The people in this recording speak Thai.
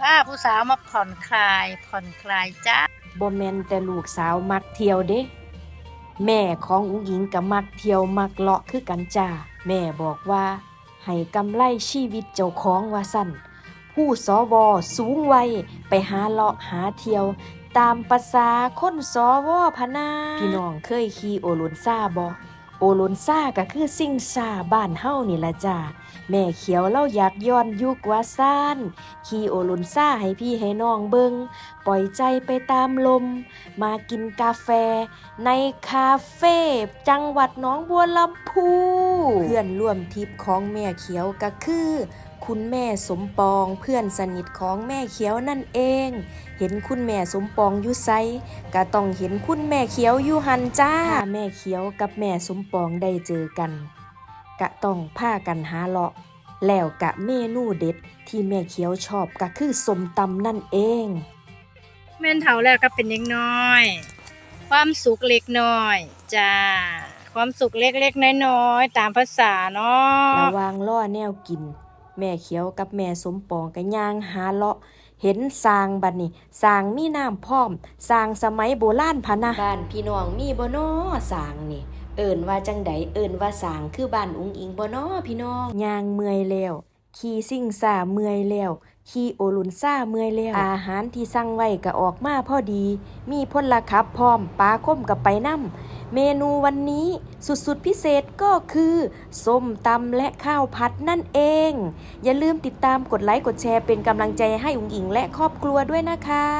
พาผู้สาวมาผ่อนคลาย ผ่อนคลายจ้าบ่แม่นแต่ลูกสาวมักเที่ยวเด้ แม่ของอุ๋งหญิงก็มักเที่ยวมักเลาะคือกันจ้า แม่บอกว่า ให้กำไรชีวิตเจ้าของว่าสั่น ผู้สวสูงวัยไปหาเลาะหาเที่ยว ตามภาษาคนสวพะนาพี่น้องเคยขี่โอลุนซ่าบ่ โอลุนซ่าก็คือสิ่งซาบ้านเฮานี่ละจ้าแม่เขียวเล่าอยากย้อนยุคว่าซ่านขี่โอลุนซ่าให้พี่ให้น้องเบิงปล่อยใจไปตามลม มากินกาแฟ ในคาเฟ่จังหวัดหนองบัวลำพู เพื่อนร่วมทริปของแม่เขียวก็คือ คุณแม่สมปองเพื่อนสนิทของแม่เขียวนั่นเอง เห็นคุณแม่สมปองอยู่ไซก็ต้องเห็นคุณแม่เขียวอยู่หันจ้าถ้าแม่เขียวกับแม่สมปองได้เจอกันกะต้องพากันหาเลาะ แล้วกะเมนูเด็ดที่แม่เขียวชอบก็คือสมตำนั่นเอง แม่นเฒ่าแล้วก็เป็นยังน้อย ความสุขเล็กน้อยจ้าความสุขเล็กๆน้อยๆตามภาษาเนาะระหวางล่อแนวกิน แม่เขียวกับแม่สมปองก็ย่างหาเลาะ เห็นสร้างบัดนี้สร้างมีน้ำพร้อมสร้างสมัยโบราณพะนะบ้านพี่น้องมีบ่น้อสร้างนี่ เอิ้นว่าจังใดเอิ้นว่าสร้างคือบ้านอุงอิงบ่น้อพี่น้องย่างเมื่อยแล้ว ขี่ซิ่งซ่าเมื่อยแล้วขี่โอลุนซ่าเมื่อยแล้วอาหารที่สั่งไว้ก็ออกมาพอดี มีพลขับพร้อมปลาค้มกับไปน้ำเมนูวันนี้สุดๆพิเศษก็คือส้มตำและข้าวผัดนั่นเอง อย่าลืมติดตามกดไลค์กดแชร์เป็นกำลังใจให้อุ๋งอิงและครอบครัวด้วยนะคะ